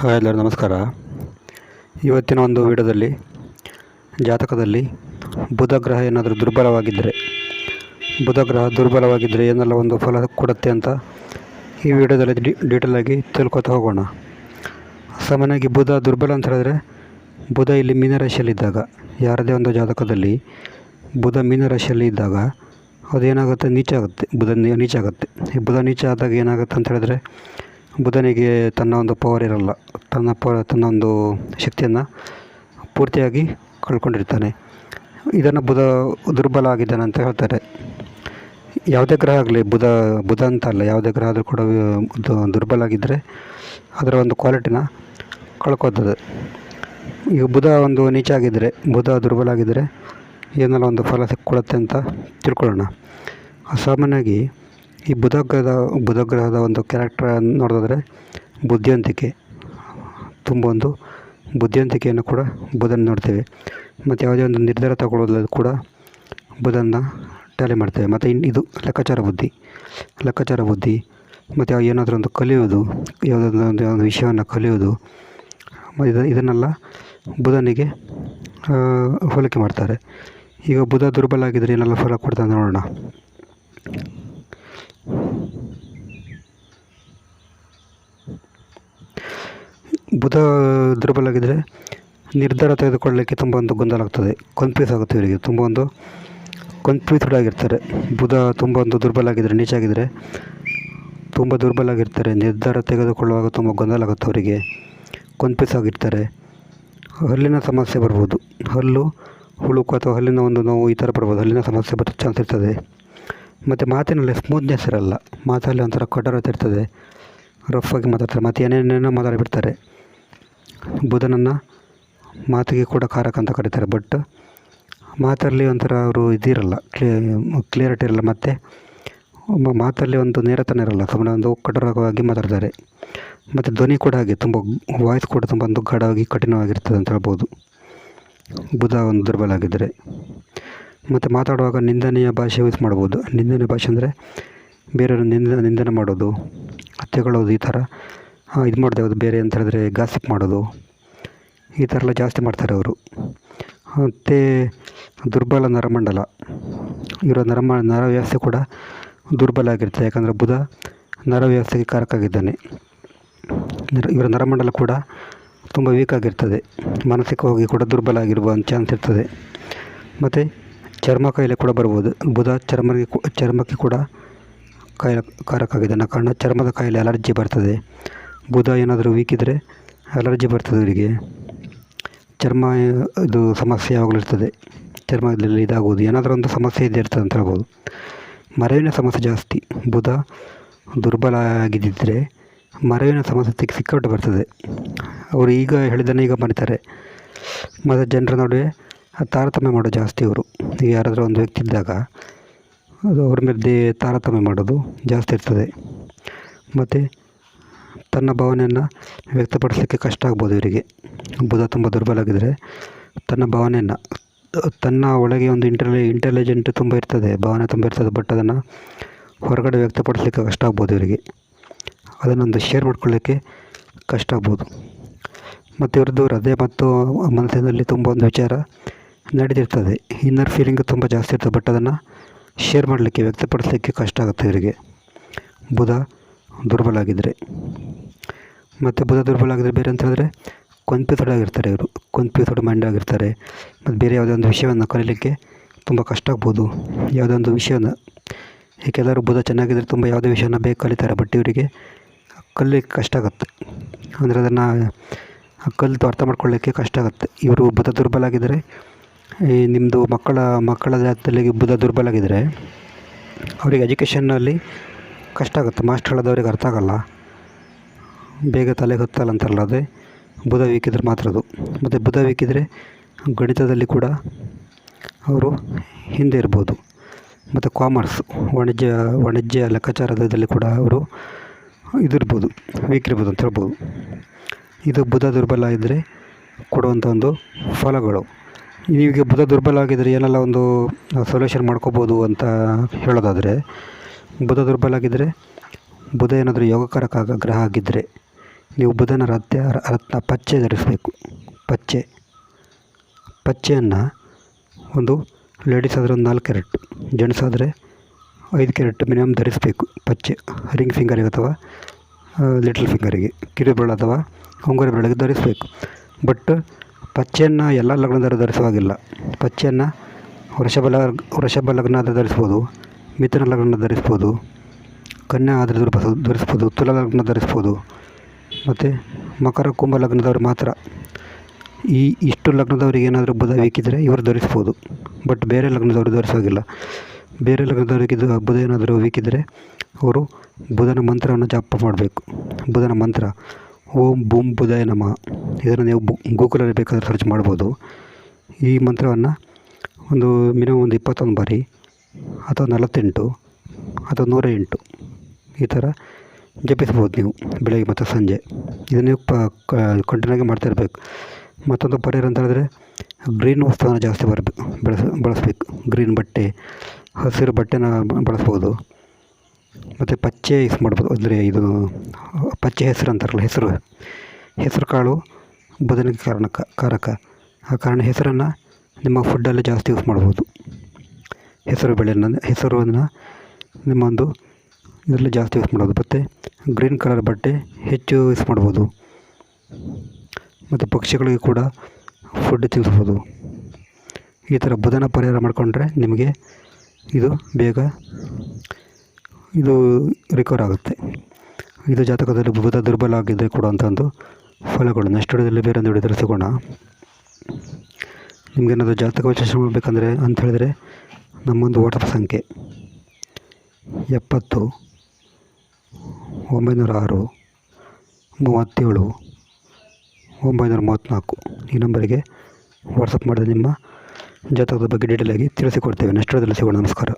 Hi ಎಲ್ಲರೂ, ನಮಸ್ಕಾರ. ಇವತ್ತಿನ ಒಂದು ವಿಡಿಯೋದಲ್ಲಿ, ಜಾತಕದಲ್ಲಿ ಬುಧ ಗ್ರಹ ಏನಾದರೂ ದುರ್ಬಲವಾಗಿದ್ದರೆ, ಬುಧ ಗ್ರಹ ದುರ್ಬಲವಾಗಿದ್ದರೆ ಏನೆಲ್ಲ ಒಂದು ಫಲ ಕೊಡುತ್ತೆ ಅಂತ ಈ ವಿಡಿಯೋದಲ್ಲಿ ಡಿ ಡೀಟೇಲ್ ಆಗಿ ತಿಳ್ಕೊತಾ ಹೋಗೋಣ. ಸಾಮಾನ್ಯವಾಗಿ ಬುಧ ದುರ್ಬಲ ಅಂತ ಹೇಳಿದ್ರೆ, ಬುಧ ಇಲ್ಲಿ ಮೀನರಾಶಿಯಲ್ಲಿದ್ದಾಗ ಯಾರದೇ ಒಂದು ಜಾತಕದಲ್ಲಿ ಬುಧ ಮೀನರಾಶಿಯಲ್ಲಿ ಇದ್ದಾಗ, ಅದೇನಾಗುತ್ತೆ, ನೀಚ ಆಗುತ್ತೆ, ಬುಧ ನೀಚಾಗುತ್ತೆ ಈ ಬುಧ ನೀಚ ಆದಾಗ ಏನಾಗುತ್ತೆ ಅಂತ ಹೇಳಿದ್ರೆ ಬುಧನಿಗೆ ತನ್ನ ಒಂದು ಪವರ್ ಇರಲ್ಲ. ತನ್ನ ಪ ತನ್ನ ಒಂದು ಶಕ್ತಿಯನ್ನು ಪೂರ್ತಿಯಾಗಿ ಕಳ್ಕೊಂಡಿರ್ತಾನೆ. ಇದನ್ನು ಬುಧ ದುರ್ಬಲ ಆಗಿದ್ದಾನೆ ಅಂತ ಹೇಳ್ತಾರೆ. ಯಾವುದೇ ಗ್ರಹ ಆಗಲಿ, ಬುಧ ಬುಧ ಅಂತ ಅಲ್ಲ, ಯಾವುದೇ ಗ್ರಹ ಆದರೂ ಕೂಡ ದುರ್ಬಲ ಆಗಿದ್ದರೆ ಅದರ ಒಂದು ಕ್ವಾಲಿಟಿನ ಕಳ್ಕೊತದೆ. ಈಗ ಬುಧ ಒಂದು ನೀಚ ಆಗಿದ್ದರೆ ಬುಧ ದುರ್ಬಲ ಆಗಿದ್ದರೆ ಏನೆಲ್ಲ ಒಂದು ಫಲ ಕೊಡುತ್ತೆ ಅಂತ ತಿಳ್ಕೊಳ್ಳೋಣ. ಸಾಮಾನ್ಯವಾಗಿ ಈ ಬುಧ ಗ್ರಹದ ಬುಧ ಗ್ರಹದ ಒಂದು ಕ್ಯಾರೆಕ್ಟರ್ ನೋಡಿದ್ರೆ ಬುದ್ಧಿವಂತಿಕೆ. ತುಂಬ ಒಂದು ಬುದ್ಧಿವಂತಿಕೆಯನ್ನು ಕೂಡ ಬುಧನ ನೋಡ್ತೇವೆ. ಮತ್ತು ಯಾವುದೇ ಒಂದು ನಿರ್ಧಾರ ತಗೊಳ್ಳೋದ್ರಲ್ಲಿ ಕೂಡ ಬುಧನ ಟ್ಯಾಲಿ ಮಾಡ್ತೇವೆ. ಮತ್ತು ಇನ್ನು ಇದು ಲೆಕ್ಕಾಚಾರ ಬುದ್ಧಿ. ಲೆಕ್ಕಾಚಾರ ಬುದ್ಧಿ. ಮತ್ತು ಯಾವ ಏನಾದರೂ ಒಂದು ಕಲಿಯೋದು, ಯಾವುದಾದ್ರೂ ಒಂದು ಒಂದು ವಿಷಯವನ್ನು ಕಲಿಯೋದು ಇದು, ಇದನ್ನೆಲ್ಲ ಬುಧನಿಗೆ ಹೋಲಿಕೆ ಮಾಡ್ತಾರೆ. ಈಗ ಬುಧ ದುರ್ಬಲ ಆಗಿದ್ದರೆ ಏನೆಲ್ಲ ಫಲ ಕೊಡ್ತಾನೆ ನೋಡೋಣ. ಬುಧ ದುರ್ಬಲ ಆಗಿದ್ದರೆ ನಿರ್ಧಾರ ತೆಗೆದುಕೊಳ್ಳಲಿಕ್ಕೆ ತುಂಬ ಒಂದು ಗೊಂದಲ ಆಗ್ತದೆ. ಕನ್ಫ್ಯೂಸ್ ಆಗುತ್ತೆ ಇವರಿಗೆ. ತುಂಬ ಒಂದು ಕನ್ಫ್ಯೂಸ್ಡ್ ಆಗಿರ್ತಾರೆ. ಬುಧ ತುಂಬ ಒಂದು ದುರ್ಬಲ ಆಗಿದ್ದರೆ ನೀಚ ಆಗಿದ್ದರೆ ತುಂಬ ದುರ್ಬಲ ಆಗಿರ್ತಾರೆ ನಿರ್ಧಾರ ತೆಗೆದುಕೊಳ್ಳುವಾಗ ತುಂಬ ಗೊಂದಲ ಆಗುತ್ತೆ ಅವರಿಗೆ. ಕನ್ಫ್ಯೂಸ್ ಆಗಿರ್ತಾರೆ. ಹಲ್ಲಿನ ಸಮಸ್ಯೆ ಬರ್ಬೋದು. ಹಲ್ಲು, ಹುಳುಕು ಅಥವಾ ಹಲ್ಲಿನ ಒಂದು ನೋವು ಈ ಥರ ಬರ್ಬೋದು. ಹಲ್ಲಿನ ಸಮಸ್ಯೆ ಬರೋ ಚಾನ್ಸ್ ಇರ್ತದೆ. ಮತ್ತು ಮಾತಿನಲ್ಲಿ ಸ್ಮೂತ್ನೆಸ್ ಇರಲ್ಲ. ಮಾತಲ್ಲಿ ಒಂಥರ ಕಠೋರತೆ ಇರ್ತದೆ. ರಫ್ ಆಗಿ ಮಾತಾಡ್ತಾರೆ. ಮತ್ತು ಏನೇನೇನೋ ಮಾತಾಡಿಬಿಡ್ತಾರೆ. ಬುಧನನ್ನು ಮಾತಿಗೆ ಕೂಡ ಕಾರಕ ಅಂತ ಕರೀತಾರೆ. ಬಟ್ ಮಾತಲ್ಲಿ ಒಂಥರ ಅವರು ಇದಿರಲ್ಲ ಕ್ಲಿಯರಿಟಿ ಇರಲ್ಲ. ಮತ್ತು ಮಾತಲ್ಲಿ ಒಂದು ನೇರತನ ಇರಲ್ಲ ಸುಮ್ಮನೆ ಒಂದು ಕಠೋರವಾಗಿ ಮಾತಾಡ್ತಾರೆ. ಮತ್ತು ಧ್ವನಿ ಕೂಡ ಹಾಗೆ ತುಂಬ ವಾಯ್ಸ್ ಕೂಡ ತುಂಬ ಒಂದು ಗಾಢವಾಗಿ ಕಠಿಣವಾಗಿರ್ತದೆ ಅಂತ ಹೇಳ್ಬೋದು. ಬುಧ ಒಂದು ದುರ್ಬಲ ಆಗಿದ್ದರೆ. ಮತ್ತು ಮಾತಾಡುವಾಗ ನಿಂದನೆಯ ಭಾಷೆ ಯೂಸ್ ಮಾಡ್ಬೋದು. ನಿಂದನೆಯ ಭಾಷೆ ಅಂದರೆ ಬೇರೆಯವ್ರನ್ನ ನಿಂದ, ನಿಂದನೆ ಮಾಡೋದು ಹತ್ಯೆಗಳೋದು ಈ ಥರ. ಇದು ಮಾಡಿದೆ, ಅದು ಬೇರೆ ಅಂತ ಹೇಳಿದ್ರೆ ಗಾಸಿಪ್ ಮಾಡೋದು. ಈ ಥರ ಎಲ್ಲ ಜಾಸ್ತಿ ಮಾಡ್ತಾರೆ ಅವರು. ಮತ್ತು ದುರ್ಬಲ ನರಮಂಡಲ. ಇವರ ನರಮ ನರ ವ್ಯವಸ್ಥೆ ಕೂಡ ದುರ್ಬಲ ಆಗಿರುತ್ತೆ. ಯಾಕಂದರೆ ಬುಧ ನರ ವ್ಯವಸ್ಥೆಗೆ ಕಾರಕ ಆಗಿದ್ದಾನೆ ಇವರ ನರಮಂಡಲ ಕೂಡ ತುಂಬ ವೀಕ್ ಆಗಿರ್ತದೆ. ಮಾನಸಿಕವಾಗಿ ಕೂಡ ದುರ್ಬಲ ಆಗಿರುವ ಚಾನ್ಸ್ ಇರ್ತದೆ. ಮತ್ತು ಚರ್ಮ ಕಾಯಿಲೆ ಕೂಡ ಬರ್ಬೋದು. ಬುಧ ಚರ್ಮಕ್ಕೆ ಚರ್ಮಕ್ಕೆ ಕೂಡ ಕಾಯಿಲೆ ಕಾರಕ ಆಗಿದ್ದಾನೆ ಕಾರಣ ಚರ್ಮದ ಕಾಯಿಲೆ ಅಲರ್ಜಿ ಬರ್ತದೆ. ಬುಧ ಏನಾದರೂ ವೀಕ್ ಇದ್ದರೆ ಅಲರ್ಜಿ ಬರ್ತದೆ ಅವರಿಗೆ. ಚರ್ಮ, ಇದು ಸಮಸ್ಯೆ ಯಾವಾಗಲೂ ಇರ್ತದೆ ಚರ್ಮದಲ್ಲಿ ಇದಾಗೋದು ಏನಾದರೂ ಒಂದು ಸಮಸ್ಯೆ ಇದ್ದೇ ಇರ್ತದೆ ಅಂತ ಹೇಳ್ಬೋದು. ಮರವಿನ ಸಮಸ್ಯೆ ಜಾಸ್ತಿ. ಬುಧ ದುರ್ಬಲ ಆಗಿದ್ದಿದ್ದರೆ ಮರವಿನ ಸಮಸ್ಯೆ ತೆಗೆ ಸಿಕ್ಕಾಪಟ್ಟೆ ಬರ್ತದೆ. ಅವರು ಈಗ ಹೇಳಿದ್ದನ್ನು ಈಗ ಮರಿತಾರೆ. ಮತ್ತು ಜನರ ನಡುವೆ ತಾರತಮ್ಯ ಮಾಡೋದು ಜಾಸ್ತಿ ಅವರು. ಈಗ ಯಾರಾದರೂ ಒಂದು ವ್ಯಕ್ತಿ ಇದ್ದಾಗ ಅದು ಅವ್ರ ಮೇಲೆ ತಾರತಮ್ಯ ಮಾಡೋದು ಜಾಸ್ತಿ ಇರ್ತದೆ. ಮತ್ತು ತನ್ನ ಭಾವನೆಯನ್ನು ವ್ಯಕ್ತಪಡಿಸಲಿಕ್ಕೆ ಕಷ್ಟ ಆಗ್ಬೋದು ಇವರಿಗೆ. ಬುಧ ತುಂಬ ದುರ್ಬಲ ಆಗಿದ್ದರೆ ತನ್ನ ಭಾವನೆಯನ್ನು, ತನ್ನ ಒಳಗೆ ಒಂದು ಇಂಟೆಲಿ ಇಂಟೆಲಿಜೆಂಟ್ ತುಂಬ ಇರ್ತದೆ, ಭಾವನೆ ತುಂಬ ಇರ್ತದೆ ಬಟ್ ಅದನ್ನು ಹೊರಗಡೆ ವ್ಯಕ್ತಪಡಿಸಲಿಕ್ಕೆ ಕಷ್ಟ ಆಗ್ಬೋದು ಇವರಿಗೆ. ಅದನ್ನೊಂದು ಶೇರ್ ಮಾಡ್ಕೊಳ್ಳೋಕ್ಕೆ ಕಷ್ಟ ಆಗ್ಬೋದು. ಮತ್ತು ಇವ್ರದ್ದು ಹೃದಯ ಮತ್ತು ಮನಸ್ಸಿನಲ್ಲಿ ತುಂಬ ಒಂದು ವಿಚಾರ ನಡೆದಿರ್ತದೆ. ಇನ್ನರ್ ಫೀಲಿಂಗ್ ತುಂಬ ಜಾಸ್ತಿ ಇರ್ತದೆ ಬಟ್ ಅದನ್ನು ಶೇರ್ ಮಾಡಲಿಕ್ಕೆ, ವ್ಯಕ್ತಪಡಿಸಲಿಕ್ಕೆ ಕಷ್ಟ ಆಗುತ್ತೆ ಇವರಿಗೆ. ಬುಧ ದುರ್ಬಲ ಆಗಿದ್ದರೆ. ಮತ್ತು ಬುಧ ದುರ್ಬಲ ಆಗಿದ್ದರೆ ಬೇರೆ ಅಂತ ಹೇಳಿದ್ರೆ ಕನ್ಫ್ಯೂಸ್ಡ್ ಆಗಿರ್ತಾರೆ ಇವರು. ಕನ್ಫ್ಯೂಸ್ಡ್ ಮೈಂಡ್ ಆಗಿರ್ತಾರೆ. ಮತ್ತು ಬೇರೆ ಯಾವುದೇ ಒಂದು ವಿಷಯವನ್ನು ಕಲೀಲಿಕ್ಕೆ ತುಂಬ ಕಷ್ಟ ಆಗ್ಬೋದು. ಯಾವುದೇ ಒಂದು ವಿಷಯನ ಏಕೆಲ್ಲರೂ ಬುಧ ಚೆನ್ನಾಗಿದ್ದರೆ ತುಂಬ ಯಾವುದೇ ವಿಷಯನ ಬೇಗ ಕಲಿತಾರೆ, ಬಟ್ ಇವರಿಗೆ ಕಲಿಲಿಕ್ಕೆ ಕಷ್ಟ ಆಗುತ್ತೆ. ಅಂದರೆ ಅದನ್ನು ಕಲಿತು ಅರ್ಥ ಮಾಡ್ಕೊಳ್ಳೋಕ್ಕೆ ಕಷ್ಟ ಆಗುತ್ತೆ. ಇವರು ಬುಧ ದುರ್ಬಲ ಆಗಿದ್ದರೆ, ಈ ನಿಮ್ಮದು ಮಕ್ಕಳ ಮಕ್ಕಳ ಜಾತದಲ್ಲಿ ಬುಧ ದುರ್ಬಲ ಆಗಿದ್ದರೆ, ಅವರಿಗೆ ಎಜುಕೇಷನ್ನಲ್ಲಿ ಕಷ್ಟ ಆಗುತ್ತೆ. ಮಾಸ್ಟರ್ ಹೇಳೋದವ್ರಿಗೆ ಅರ್ಥ ಆಗಲ್ಲ. ಬೇಗ ತಲೆಗೆ ಹತ್ತಲ್ಲ ಅಂತಾರಲ್ಲ ಅದೇ ಬುಧ ವೀಕಿದ್ರೆ ಮಾತ್ರ ಅದು. ಮತ್ತು ಬುಧ ವೀಕಿದ್ರೆ ಗಣಿತದಲ್ಲಿ ಕೂಡ ಅವರು ಹಿಂದೆ ಇರ್ಬೋದು. ಮತ್ತು ಕಾಮರ್ಸ್ ವಾಣಿಜ್ಯ ವಾಣಿಜ್ಯ ಲೆಕ್ಕಾಚಾರದಲ್ಲಿ ಕೂಡ ಅವರು ಇದಿರ್ಬೋದು ವೀಕ್ ಇರ್ಬೋದು ಅಂತ ಹೇಳ್ಬೋದು. ಇದು ಬುಧ ದುರ್ಬಲ ಇದ್ದರೆ ಕೊಡುವಂಥ ಒಂದು ಫಲಗಳು. ನೀವೀಗ ಬುಧ ದುರ್ಬಲ ಆಗಿದ್ದರೆ ಏನೆಲ್ಲ ಒಂದು ಸೊಲ್ಯೂಷನ್ ಮಾಡ್ಕೋಬೋದು ಅಂತ ಹೇಳೋದಾದರೆ ಬುಧ ದುರ್ಬಲ ಆಗಿದ್ದರೆ ಬುಧ ಏನಾದರೂ ಯೋಗಕಾರಕ ಗ್ರಹ ಆಗಿದ್ದರೆ, ನೀವು ಬುಧನ ರತ್ಯ, ರತ್ನ ಪಚ್ಚೆ ಧರಿಸಬೇಕು. ಪಚ್ಚೆ. ಪಚ್ಚೆಯನ್ನು ಒಂದು ಲೇಡೀಸ್ ಆದರೆ ಒಂದು ನಾಲ್ಕು ಕ್ಯಾರೆಟ್, ಜೆಂಟ್ಸ್ ಆದರೆ ಐದು ಕ್ಯಾರೆಟ್ ಮಿನಿಮಮ್ ಧರಿಸಬೇಕು. ಪಚ್ಚೆ. ರಿಂಗ್ ಫಿಂಗರಿಗೆ ಅಥವಾ ಲಿಟಲ್ ಫಿಂಗರಿಗೆ ಕಿರುಬೆರಳು ಅಥವಾ ಉಂಗುರ ಬೆರಳಿಗೆ ಧರಿಸಬೇಕು. ಬಟ್ ಪಚ್ಚೆಯನ್ನು ಎಲ್ಲ ಲಗ್ನದವರು ಧರಿಸುವಾಗಿಲ್ಲ ಪಚ್ಚೆಯನ್ನು ವೃಷಭ ಲಗ್, ವೃಷಭ ಲಗ್ನ ಆದರೆ ಧರಿಸ್ಬೋದು. ಮಿಥುನ ಲಗ್ನ ಧರಿಸ್ಬೋದು, ಕನ್ಯಾ ಆದರೆ ಧರಿಸ ಧರಿಸ್ಬೋದು ತುಲಾ ಲಗ್ನ ಧರಿಸ್ಬೋದು, ಮತ್ತು ಮಕರ ಕುಂಭ ಲಗ್ನದವರು ಮಾತ್ರ. ಈ ಇಷ್ಟು ಲಗ್ನದವ್ರಿಗೆ ಏನಾದರೂ ಬುಧ ವೀಕಿದ್ರೆ ಇವರು ಧರಿಸ್ಬೋದು, ಬಟ್ ಬೇರೆ ಲಗ್ನದವರು ಧರಿಸೋಗಿಲ್ಲ. ಬೇರೆ ಲಗ್ನದವರಿಗೆ ಇದು, ಬುಧ ಏನಾದರೂ ವೀಕಿದ್ರೆ ಅವರು ಬುಧನ ಮಂತ್ರವನ್ನು ಜಪ ಮಾಡಬೇಕು. ಬುಧನ ಮಂತ್ರ, ಓಂ ಭೂಮ್ ಬುಧಾಯ ನಮಃ. ಇದನ್ನು ನೀವು ಬು ಗೂಗಲಲ್ಲಿ ಬೇಕಾದರೆ ಸರ್ಚ್ ಮಾಡ್ಬೋದು. ಈ ಮಂತ್ರವನ್ನು ಒಂದು ಮಿನಿಮಮ್ ಒಂದು ಇಪ್ಪತ್ತೊಂದು ಬಾರಿ ಅಥವಾ ನಲವತ್ತೆಂಟು ಅಥವಾ ನೂರ ಎಂಟು ಈ ಥರ ಜಪಿಸ್ಬೋದು ನೀವು ಬೆಳಗ್ಗೆ ಮತ್ತು ಸಂಜೆ. ಇದನ್ನು ನೀವು ಪ ಕಂಟಿನ್ಯೂ ಆಗಿ ಮಾಡ್ತಾ ಇರಬೇಕು. ಮತ್ತೊಂದು ಪರಿಹಾರ ಅಂತ ಹೇಳಿದ್ರೆ ಗ್ರೀನ್ ವಸ್ತುವನ್ನು ಜಾಸ್ತಿ ಬರಬೇಕು ಬಳಸ, ಬಳಸಬೇಕು. ಗ್ರೀನ್ ಬಟ್ಟೆ, ಹಸಿರು ಬಟ್ಟೆನ ಬಳಸ್ಬೋದು. ಮತ್ತು ಪಚ್ಚೆ ಯೂಸ್ ಮಾಡ್ಬೋದು. ಅಂದರೆ ಇದು ಪಚ್ಚೆ ಹೆಸರು ಅಂತಾರಲ್ಲ, ಹೆಸರು. ಹೆಸರು ಕಾಳು ಬದನೆ ಕಾರಣಕ ಕಾರಕ. ಆ ಕಾರಣ ಹೆಸರನ್ನು ನಿಮ್ಮ ಫುಡ್ಡಲ್ಲಿ ಜಾಸ್ತಿ ಯೂಸ್ ಮಾಡ್ಬೋದು. ಹೆಸರು ಬೆಳೆಯನ್ನು ಹೆಸರನ್ನು ನಿಮ್ಮ ಒಂದು ಇದರಲ್ಲಿ ಜಾಸ್ತಿ ಯೂಸ್ ಮಾಡೋದು ಮತ್ತು ಗ್ರೀನ್ ಕಲರ್ ಬಟ್ಟೆ ಹೆಚ್ಚು ಯೂಸ್ ಮಾಡ್ಬೋದು. ಮತ್ತು ಪಕ್ಷಿಗಳಿಗೆ ಕೂಡ ಫುಡ್ ತಿನ್ನಿಸ್ಬೋದು ಈ ಥರ ಬುಧನ ಪರಿಹಾರ ಮಾಡಿಕೊಂಡ್ರೆ ನಿಮಗೆ ಇದು ಬೇಗ ಇದು ರಿಕವರ್ ಆಗುತ್ತೆ. ಇದು ಜಾತಕದಲ್ಲಿ ಬುಧ ದುರ್ಬಲ ಆಗಿದ್ದರೆ ಕೊಡುವಂಥ ಒಂದು ಫಲಗಳು. ನೆಕ್ಸ್ಟ್ ವಿಡಿಯೋದಲ್ಲಿ ಬೇರೆ ಒಂದು ವಿಡಿಯೋದಲ್ಲಿ ಸಿಗೋಣ. ನಿಮಗೇನಾದರೂ ಜಾತಕ ವಿಶೇಷ ಮಾಡಬೇಕಂದ್ರೆ ಅಂತ ಹೇಳಿದ್ರೆ ನಮ್ಮೊಂದು ವಾಟ್ಸಪ್ ಸಂಖ್ಯೆ. ಎಪ್ಪತ್ತು ಒಂಬೈನೂರ ಆರು ಮೂವತ್ತೇಳು ಒಂಬೈನೂರ ಮೂವತ್ತ್ನಾಲ್ಕು ಈ ನಂಬರಿಗೆ ವಾಟ್ಸಪ್ ಮಾಡಿದ ನಿಮ್ಮ ಜಾತಕದ ಬಗ್ಗೆ ಡೀಟೇಲಾಗಿ ತಿಳಿಸಿಕೊಡ್ತೇವೆ. ನೆಕ್ಸ್ಟ್ ಸಿಗೋಣ. ನಮಸ್ಕಾರ.